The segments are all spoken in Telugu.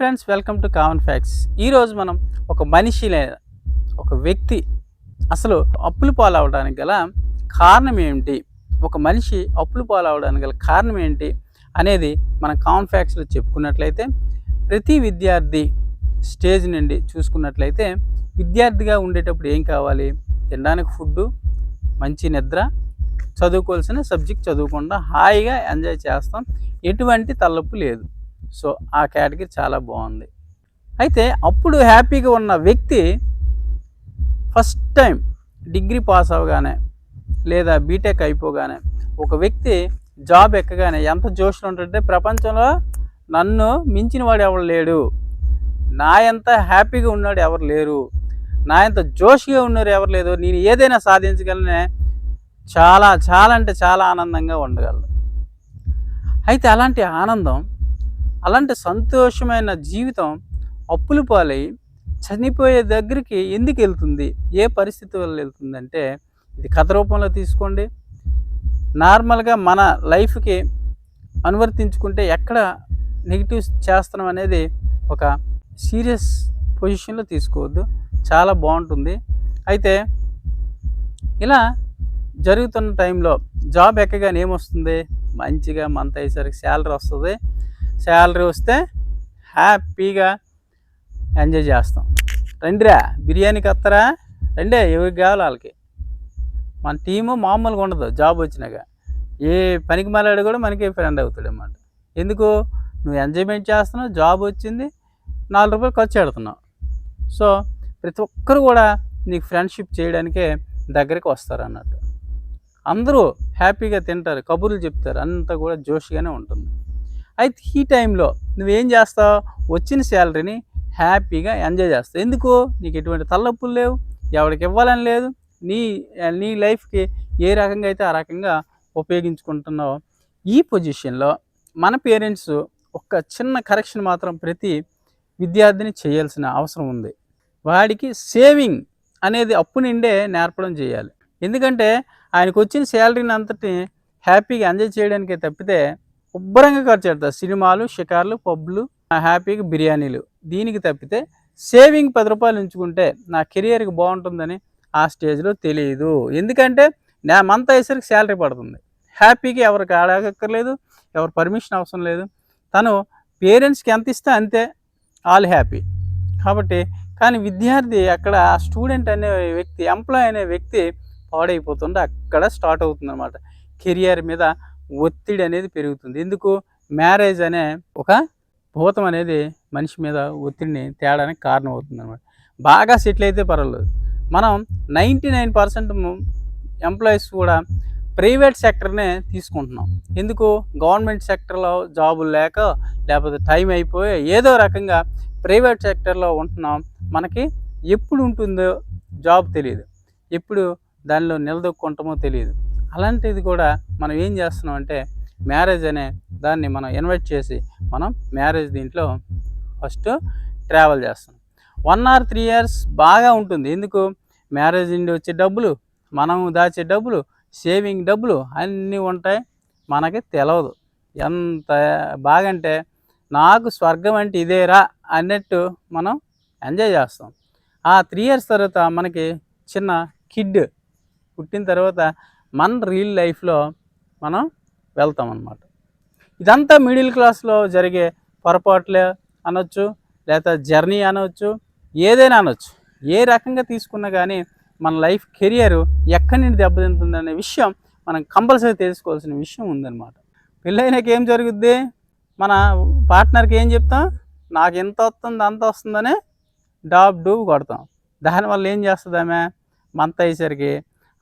Friends welcome to common facts ఈరోజు మనం ఒక మనిషి లేదా ఒక వ్యక్తి అసలు అప్పులు పాలవడానికి గల కారణం ఏమిటి? ఒక మనిషి అప్పులు పాలవడానికి గల కారణం ఏంటి? అనేది మనం కామన్ ఫ్యాక్ట్స్లో చెప్పుకున్నట్లయితే ప్రతి విద్యార్థి స్టేజ్ నుండి చూసుకున్నట్లయితే విద్యార్థిగా ఉండేటప్పుడు ఏం కావాలి? తినడానికి ఫుడ్ మంచి నిద్ర చదువుకోవాల్సిన సబ్జెక్ట్ చదువుకుండా హాయిగా ఎంజాయ్ చేస్తాం. ఎటువంటి తలపు లేదు. సో ఆ కేటగిరీ చాలా బాగుంది. అయితే అప్పుడు హ్యాపీగా ఉన్న వ్యక్తి ఫస్ట్ టైం డిగ్రీ పాస్ అవ్వగానే లేదా బీటెక్ అయిపోగానే ఒక వ్యక్తి జాబ్ ఎక్కగానే ఎంత జోష్లో ఉంటుంటే ప్రపంచంలో నన్ను మించిన వాడు ఎవరు లేడు. నా ఎంత హ్యాపీగా ఉన్నాడు ఎవరు లేరు. నా ఎంత జోష్గా ఉన్నారు ఎవరు లేదు నేను ఏదైనా సాధించగలనే చాలా చాలా అంటే చాలా ఆనందంగా ఉండగలను. అయితే అలాంటి ఆనందం అలాంటి సంతోషమైన జీవితం అప్పులు పాలై చనిపోయే దగ్గరికి ఎందుకు వెళ్తుంది? ఏ పరిస్థితి వల్ల వెళ్తుందంటే ఇది కథ రూపంలో తీసుకోండి. నార్మల్గా మన లైఫ్కి అనువర్తించుకుంటే ఎక్కడ నెగిటివ్స్ చేస్తున్నాం అనేది ఒక సీరియస్ పొజిషన్లో తీసుకోవద్దు. చాలా బాగుంటుంది. అయితే ఇలా జరుగుతున్న టైంలో జాబ్ ఎక్కగానే ఏమొస్తుంది? మంచిగా మంత్ అయ్యేసరికి శాలరీ వస్తుంది. శాలరీ వస్తే హ్యాపీగా ఎంజాయ్ చేస్తాం. రండిరా బిర్యానీకి వస్తారా రండి ఎవరికి కావాలి వాళ్ళకి. మన టీము మామూలుగా ఉండదు జాబ్ వచ్చినాక. ఏ పనికి మాలాడు కూడా మనకి ఫ్రెండ్ అవుతాడు అన్నమాట. ఎందుకు? నువ్వు ఎంజాయ్మెంట్ చేస్తున్నావు జాబ్ వచ్చింది నాలుగు రూపాయలు ఖర్చు పెడుతున్నావు. సో ప్రతి ఒక్కరు కూడా నీకు ఫ్రెండ్షిప్ చేయడానికే దగ్గరికి వస్తారు అన్నట్టు అందరూ హ్యాపీగా తింటారు కబుర్లు చెప్తారు అంతా కూడా జోష్గానే ఉంటుంది. అయితే ఈ టైంలో నువ్వేం చేస్తావు? వచ్చిన శాలరీని హ్యాపీగా ఎంజాయ్ చేస్తావు. ఎందుకు? నీకు ఎటువంటి తలనొప్పులు లేవు ఎవరికి ఇవ్వాలని లేదు. నీ నీ లైఫ్కి ఏ రకంగా అయితే ఆ రకంగా ఉపయోగించుకుంటున్నావు. ఈ పొజిషన్లో మన పేరెంట్స్ ఒక చిన్న కరెక్షన్ మాత్రం ప్రతి విద్యార్థిని చేయాల్సిన అవసరం ఉంది. వాడికి సేవింగ్ అనేది అప్పు నిండే నేర్పడం చేయాలి. ఎందుకంటే ఆయనకు వచ్చిన శాలరీని అంతటి హ్యాపీగా ఎంజాయ్ చేయడానికే తప్పితే ఉబ్బరంగా ఖర్చు పెడతారు సినిమాలు షికార్లు పబ్లు హ్యాపీగా బిర్యానీలు. దీనికి తప్పితే సేవింగ్ పది రూపాయలు ఉంచుకుంటే నా కెరియర్కి బాగుంటుందని ఆ స్టేజ్లో తెలియదు ఎందుకంటే నా మంత్ అయ్యేసరికి శాలరీ పడుతుంది. హ్యాపీగా ఎవరికి ఆడగక్కర్లేదు ఎవరు పర్మిషన్ అవసరం లేదు. తను పేరెంట్స్కి ఎంత ఇస్తే అంతే ఆల్ హ్యాపీ. కాబట్టి కానీ విద్యార్థి అక్కడ స్టూడెంట్ అనే వ్యక్తి ఎంప్లాయ్ అనే వ్యక్తి పాడైపోతుంటే అక్కడ స్టార్ట్ అవుతుంది అనమాట కెరియర్ మీద ఒత్తిడి అనేది పెరుగుతుంది. ఎందుకు? మ్యారేజ్ అనే ఒక భూతం అనేది మనిషి మీద ఒత్తిడిని తేడానికి కారణం అవుతుంది అనమాట బాగా సెటిల్ అయితే పర్వాలేదు. మనం నైంటీ నైన్ పర్సెంట్ ఎంప్లాయీస్ కూడా ప్రైవేట్ సెక్టర్నే తీసుకుంటున్నాం. ఎందుకు? గవర్నమెంట్ సెక్టర్లో జాబులు లేక లేకపోతే టైం అయిపోయి ఏదో రకంగా ప్రైవేట్ సెక్టర్లో ఉంటున్నాం. మనకి ఎప్పుడు ఉంటుందో జాబ్ తెలియదు. ఎప్పుడు దానిలో నిలదొక్కుంటామో తెలియదు. అలాంటిది కూడా మనం ఏం చేస్తున్నాం అంటే మ్యారేజ్ అనే దాన్ని మనం ఇన్వైట్ చేసి మనం మ్యారేజ్ దీంట్లో ఫస్ట్ ట్రావెల్ చేస్తాం వన్ ఆర్ త్రీ ఇయర్స్ బాగా ఉంటుంది. ఎందుకు? మ్యారేజ్ నుండి వచ్చే డబ్బులు మనం దాచే డబ్బులు సేవింగ్ డబ్బులు అన్నీ ఉంటాయి. మనకి తెలవదు. ఎంత బాగంటే నాకు స్వర్గం అంటే ఇదేరా అన్నట్టు మనం ఎంజాయ్ చేస్తాం. ఆ త్రీ ఇయర్స్ తర్వాత మనకి చిన్న కిడ్ పుట్టిన తర్వాత మన రియల్ లైఫ్లో మనం వెళ్తాం అన్నమాట ఇదంతా మిడిల్ క్లాస్లో జరిగే పొరపాట్లే అనొచ్చు లేదా జర్నీ అనవచ్చు ఏదైనా అనొచ్చు. ఏ రకంగా తీసుకున్నా కానీ మన లైఫ్ కెరియర్ ఎక్కడి నుండి దెబ్బతింటుంది అనే విషయం మనం కంపల్సరీ తెలుసుకోవాల్సిన విషయం ఉందన్నమాట. పెళ్ళైనాక ఏం జరుగుద్ది? మన పార్ట్నర్కి ఏం చెప్తాం? నాకు ఎంత వస్తుంది అంత వస్తుందనే డాబ్ డూబ్ కొడతాం. దానివల్ల ఏం చేస్తుంది ఆమె? మంత్ అయ్యేసరికి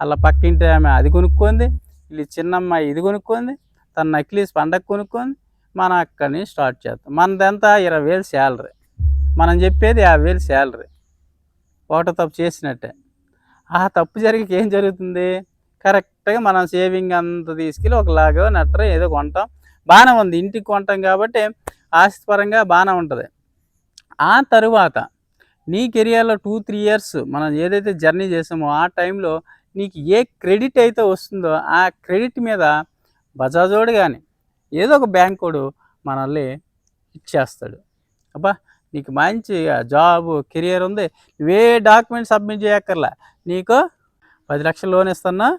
అలా పక్కింటి ఆమె అది కొనుక్కుంది వీళ్ళు చిన్నమ్మాయి ఇది కొనుక్కుంది తన నక్లీస్ పండగ కొనుక్కుంది మనం అక్కడి నుంచి స్టార్ట్ చేస్తాం మనదంతా ఇరవై వేలు శాలరీ. మనం చెప్పేది యాభై వేలు శాలరీ. ఒకటో తప్పు చేసినట్టే. ఆ తప్పు జరిగి ఏం జరుగుతుంది? కరెక్ట్గా మనం సేవింగ్ అంత తీసుకెళ్ళి ఒకలాగా నట్టరో ఏదో కొంటాం. బాగానే ఉంది. ఇంటికి కొంటాం కాబట్టి ఆస్తిపరంగా బాగానే ఉంటుంది. ఆ తరువాత నీ కెరియర్లో టూ త్రీ ఇయర్స్ మనం ఏదైతే జర్నీ చేసామో ఆ టైంలో నీకు ఏ క్రెడిట్ అయితే వస్తుందో ఆ క్రెడిట్ మీద బజాజోడు కానీ ఏదో ఒక బ్యాంకోడు మనల్ని ఇచ్చేస్తాడు. అబ్బా నీకు మంచి జాబ్ కెరియర్ ఉంది. నువ్వే డాక్యుమెంట్ సబ్మిట్ చేయక్కర్లా. నీకు పది లక్షల లోన్ ఇస్తున్నా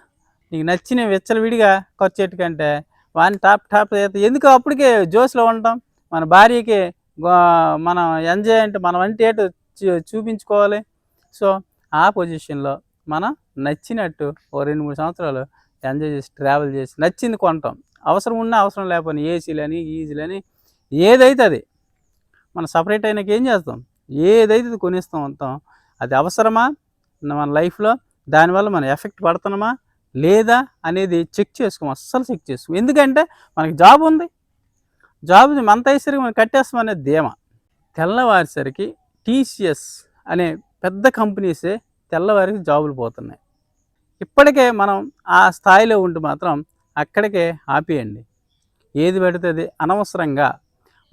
నీకు నచ్చిన విచ్చలవిడిగా ఖర్చు పెట్టుకంటే వాని టాప్ టాప్ చేస్తే ఎందుకు అప్పటికే జోస్లో ఉంటాం? మన భార్యకి గో- మనం ఎంజాయ్ అంటే మనం అంటే ఏటు చూపించుకోవాలి. సో ఆ పొజిషన్లో మన నచ్చినట్టు ఓ రెండు మూడు సంవత్సరాలు ఎంజాయ్ చేసి ట్రావెల్ చేసి నచ్చింది కొంటాం అవసరం ఉన్నా అవసరం లేకపోయినా ఏసీలని ఈజీలని ఏదైతే అది మనం సపరేట్ అయినాక ఏం చేస్తాం? ఏదైతే అది కొనిస్తాం అంతాం అది అవసరమా? మన లైఫ్లో దానివల్ల మనం ఎఫెక్ట్ పడుతున్నామా? లేదా అనేది చెక్ చేసుకోం అస్సలు చెక్ చేసుకోం. ఎందుకంటే మనకి జాబ్ ఉంది. జాబ్ మంత అయ్యేసరికి మనం కట్టేస్తాం అనేది ధీమా. తెల్లవారేసరికి టీసీఎస్ అనే పెద్ద కంపెనీసే తెల్లవారికి జాబులు పోతున్నాయి. ఇప్పటికే మనం ఆ స్థాయిలో ఉంటే మాత్రం అక్కడికే ఆపేయండి. ఏది పెడుతుంది అనవసరంగా.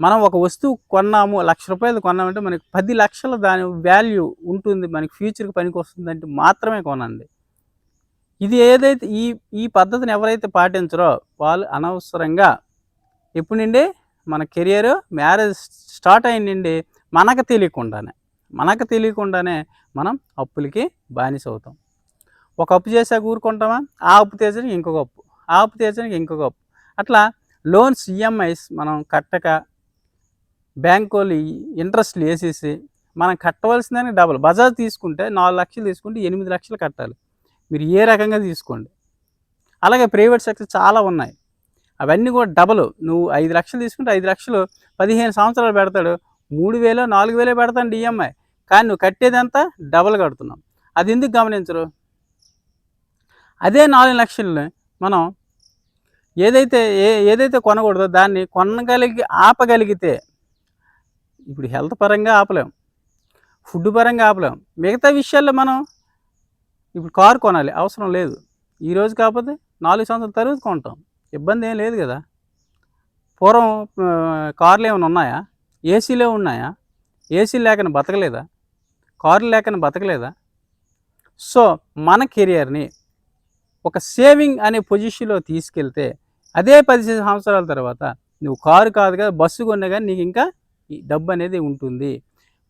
మనం ఒక వస్తువు కొన్నాము లక్ష రూపాయలు కొన్నామంటే మనకి పది లక్షల దాని వాల్యూ ఉంటుంది మనకి ఫ్యూచర్కి పనికి వస్తుందంటే మాత్రమే కొనండి. ఇది ఏదైతే ఈ ఈ పద్ధతిని ఎవరైతే పాటించరో వాళ్ళు అనవసరంగా. ఎప్పుడు నుండి? మన కెరియర్ మ్యారేజ్ స్టార్ట్ అయిన నుండి మనకు తెలియకుండానే మనకు తెలియకుండానే మనం అప్పులకి బానిస అవుతాం ఒక అప్పు చేసాక ఊరుకుంటామా? ఆ అప్పు తీర్చడానికి ఇంకొక అప్పు ఆ అప్పు తీర్చడానికి ఇంకొక అప్పు. అట్లా లోన్స్ ఈఎంఐస్ మనం కట్టక బ్యాంక్ వాళ్ళు ఇంట్రెస్ట్లు వేసేసి మనం కట్టవలసిందని డబుల్ బజాజ్ తీసుకుంటే నాలుగు లక్షలు తీసుకుంటే ఎనిమిది లక్షలు కట్టాలి. మీరు ఏ రకంగా తీసుకోండి. అలాగే ప్రైవేట్ సెక్టర్ చాలా ఉన్నాయి. అవన్నీ కూడా డబల్ నువ్వు ఐదు లక్షలు తీసుకుంటే ఐదు లక్షలు పదిహేను సంవత్సరాలు పెడతాడు మూడు వేలు నాలుగు వేలే పెడతాను ఈఎంఐ కానీ నువ్వు కట్టేదంతా డబల్ కడుతున్నావు అది ఎందుకు గమనించరు? అదే నాలుగు లక్షల్ని మనం ఏదైతే ఏ ఏదైతే కొనకూడదో దాన్ని కొనగలిగి ఆపగలిగితే ఇప్పుడు హెల్త్ పరంగా ఆపలేం. ఫుడ్ పరంగా ఆపలేం. మిగతా విషయాల్లో మనం ఇప్పుడు కారు కొనాలి అవసరం లేదు. ఈ రోజు కాకపోతే నాలుగు సంవత్సరాల తర్వాత కొంటాం. ఇబ్బంది ఏం లేదు కదా. పూర్వం కార్లు ఏమైనా ఉన్నాయా? ఏసీలే ఉన్నాయా? ఏసీ లేకని బతకలేదా? కార్ లేకని బతకలేదా? సో మన కెరియర్ని ఒక సేవింగ్ అనే పొజిషన్లో తీసుకెళ్తే అదే పది సంవత్సరాల తర్వాత నువ్వు కారు కాదు కదా బస్సు కొన్నా కానీ నీకు ఇంకా ఈ డబ్బు అనేది ఉంటుంది.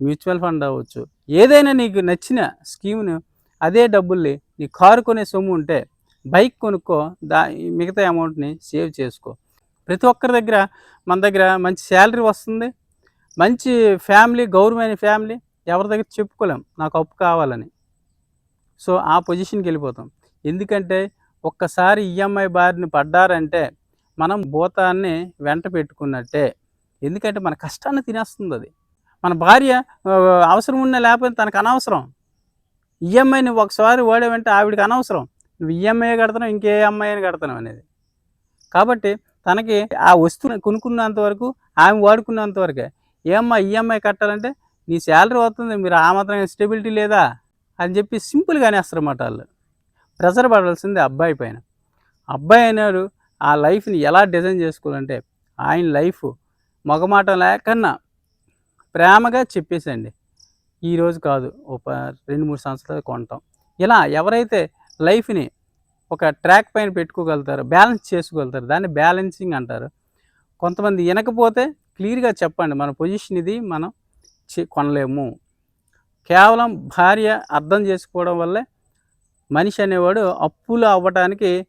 మ్యూచువల్ ఫండ్ అవ్వచ్చు. ఏదైనా నీకు నచ్చిన స్కీమ్ను అదే డబ్బుల్ని నీ కారు కొనే సొమ్ము ఉంటే బైక్ కొనుక్కో దా మిగతా అమౌంట్ని సేవ్ చేసుకో. ప్రతి ఒక్కరి దగ్గర మన దగ్గర మంచి శాలరీ వస్తుంది? మంచి ఫ్యామిలీ గౌరవమైన ఫ్యామిలీ ఎవరి దగ్గర చెప్పుకోలేం. నాకు అప్పు కావాలని. సో ఆ పొజిషన్కి వెళ్ళిపోతాం. ఎందుకంటే ఒక్కసారి ఈఎంఐ బారిని పడ్డారంటే మనం భూతాన్ని వెంట పెట్టుకున్నట్టే. ఎందుకంటే మన కష్టాన్ని తినేస్తుంది అది మన భార్య అవసరం ఉన్నా లేకపోతే తనకు అనవసరం. ఈఎంఐ నువ్వు ఒకసారి వాడేవంటే ఆవిడకి అనవసరం. నువ్వు ఈఎంఐ కడతావు ఇంకే అమ్మాయి అని కడతావు అనేది. కాబట్టి తనకి ఆ వస్తువుని కొనుక్కున్నంత వరకు ఆమె వాడుకున్నంత వరకే ఏమ్మా ఈఎంఐ కట్టాలంటే నీ శాలరీ వస్తుంది మీరు ఆ మాత్రం స్టెబిలిటీ లేదా అని చెప్పి సింపుల్గా అనేస్తారు వాళ్ళు. ప్రెషర్ పడాల్సింది అబ్బాయి పైన. అబ్బాయి అనేవాడు ఆ లైఫ్ని ఎలా డిజైన్ చేసుకోవాలంటే ఆయన లైఫ్ మగమాట లేకన్నా ప్రేమగా చెప్పేసండి ఈరోజు కాదు ఒక రెండు మూడు సంవత్సరాలు కొంటాం. ఇలా ఎవరైతే లైఫ్ని ఒక ట్రాక్ పైన పెట్టుకోగలుగుతారో బ్యాలెన్స్ చేసుకోగలుగుతారు దాన్ని బ్యాలెన్సింగ్ అంటారు. కొంతమంది వినకపోతే క్లియర్గా చెప్పండి. మన పొజిషన్ ఇది మనం చే- కొనలేము. కేవలం భార్య అర్థం చేసుకోవడం వల్లే మనిషి అనేవాడు అప్పులు అవ్వడానికి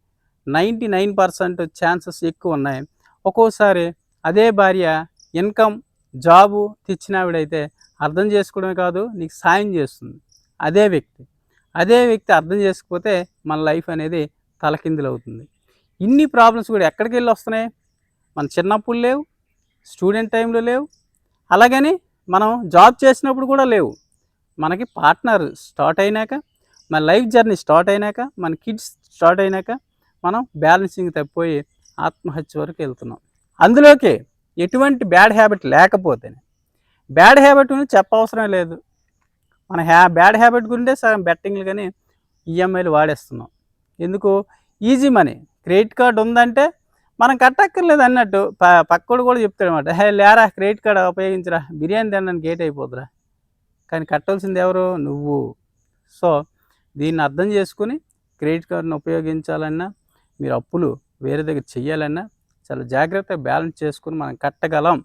నైంటీ నైన్ పర్సెంట్ ఛాన్సెస్ ఎక్కువ ఉన్నాయి. ఒక్కోసారి అదే భార్య ఇన్కమ్ జాబు తెచ్చినావిడైతే అర్థం చేసుకోవడమే కాదు నీకు సాయం చేస్తుంది. అదే వ్యక్తి. అదే వ్యక్తి అర్థం చేసుకపోతే మన లైఫ్ అనేది తలకిందులవుతుంది. ఇన్ని ప్రాబ్లమ్స్ కూడా ఎక్కడికి వెళ్ళి వస్తున్నాయి? మన చిన్నప్పుడు లేవు స్టూడెంట్ టైంలో లేవు. అలాగని మనం జాబ్ చేసినప్పుడు కూడా లేవు. మనకి పార్ట్నర్ స్టార్ట్ అయినాక మన లైఫ్ జర్నీ స్టార్ట్ అయినాక మన కిడ్స్ స్టార్ట్ అయినాక మనం బ్యాలెన్సింగ్ తప్పిపోయి ఆత్మహత్య వరకు వెళ్తున్నాం. అందులోకి ఎటువంటి బ్యాడ్ హ్యాబిట్ లేకపోతేనే బ్యాడ్ హ్యాబిట్ చెప్పవసరం లేదు. మన హ్యా బ్యాడ్ హ్యాబిట్ గురించే సగం బెట్టింగ్లు కానీ ఈఎంఐలు వాడేస్తున్నాం. ఎందుకు? Easy money. క్రెడిట్ కార్డు ఉందంటే మనం కట్టక్కర్లేదు అన్నట్టు ప పక్కోడు కూడా చెప్తాడు అనమాట హే లేరా క్రెడిట్ కార్డు ఉపయోగించరా. బిర్యానీ తినడానికి గేట్ అయిపోతురా కానీ కట్టాల్సింది ఎవరు? నువ్వు. సో దీన్ని అర్థం చేసుకుని క్రెడిట్ కార్డును ఉపయోగించాలన్నా మీరు అప్పులు వేరే దగ్గర చెయ్యాలన్నా చాలా జాగ్రత్తగా బ్యాలెన్స్ చేసుకుని మనం కట్టగలం.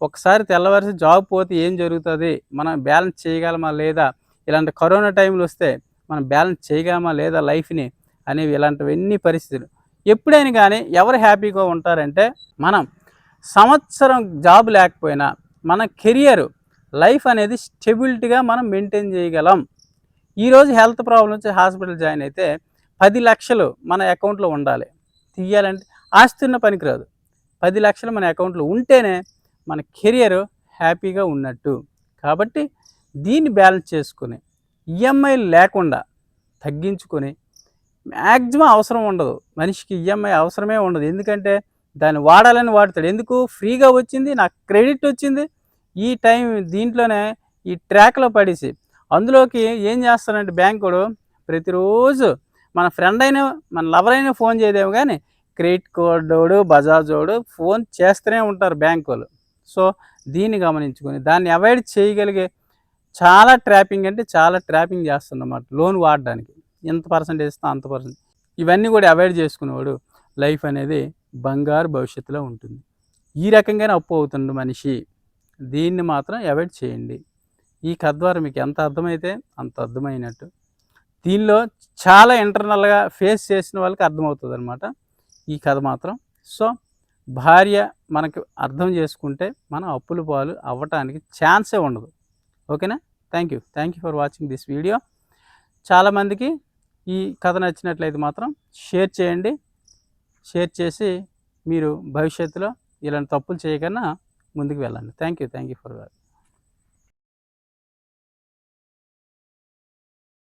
ఒకసారి తెల్లవారి జాబ్ పోతే ఏం జరుగుతుంది? మనం బ్యాలెన్స్ చేయగలమా లేదా? ఇలాంటి కరోనా టైంలు వస్తే మనం బ్యాలెన్స్ చేయగలమా లేదా? లైఫ్ని అనేవి ఇలాంటివన్నీ పరిస్థితులు. ఎప్పుడైనా కానీ ఎవరు హ్యాపీగా ఉంటారంటే మనం సంవత్సరం జాబ్ లేకపోయినా మన కెరియర్ లైఫ్ అనేది స్టెబిలిటీగా మనం మెయింటైన్ చేయగలం. ఈరోజు హెల్త్ ప్రాబ్లం వచ్చి హాస్పిటల్ జాయిన్ అయితే పది లక్షలు మన అకౌంట్లో ఉండాలి. తీయాలంటే ఆస్తి ఉన్న పనికిరాదు. పది లక్షలు మన అకౌంట్లో ఉంటేనే మన కెరియర్ హ్యాపీగా ఉన్నట్టు. కాబట్టి దీన్ని బ్యాలెన్స్ చేసుకుని ఈఎంఐలు లేకుండా తగ్గించుకొని మ్యాక్సిమం అవసరం ఉండదు. మనిషికి ఈఎంఐ అవసరమే ఉండదు. ఎందుకంటే దాన్ని వాడాలని వాడతాడు. ఎందుకు? ఫ్రీగా వచ్చింది నాకు క్రెడిట్ వచ్చింది. ఈ టైం దీంట్లోనే ఈ ట్రాక్లో పడేసి అందులోకి ఏం చేస్తానంటే బ్యాంకుడు ప్రతిరోజు మన ఫ్రెండ్ అయినా మన లవర్ అయినా ఫోన్ చేయదేమో కానీ క్రెడిట్ కార్డోడు బజాజోడు ఫోన్ చేస్తూనే ఉంటారు బ్యాంకు వాళ్ళు సో దీన్ని గమనించుకొని దాన్ని అవాయిడ్ చేయగలిగే చాలా ట్రాపింగ్ అంటే చాలా ట్రాపింగ్ చేస్తుందన్నమాట లోన్ వాడడానికి. ఎంత పర్సెంటేజ్ ఇస్తా అంత పర్సెంట్ ఇవన్నీ కూడా అవాయిడ్ చేసుకునేవాడు లైఫ్ అనేది బంగారు భవిష్యత్తులో ఉంటుంది. ఈ రకంగానే అప్పు అవుతుండు మనిషి దీన్ని మాత్రం అవాయిడ్ చేయండి. ఈ కథ ద్వారా మీకు ఎంత అర్థమైతే అంత అర్థమైనట్టు. దీనిలో చాలా ఇంటర్నల్గా ఫేస్ చేసిన వాళ్ళకి అర్థమవుతుంది అనమాట ఈ కథ మాత్రం. సో భార్య మనకి అర్థం చేసుకుంటే మనం అప్పుల పాలు అవ్వటానికి ఛాన్సే ఉండదు. ఓకేనా? Thank you thank you for watching this video చాలామందికి ఈ కథ నచ్చినట్లయితే మాత్రం షేర్ చేయండి. షేర్ చేసి మీరు భవిష్యత్తులో ఇలాంటి తప్పులు చేయకన్నా ముందుకు వెళ్ళండి. Thank you thank you for watching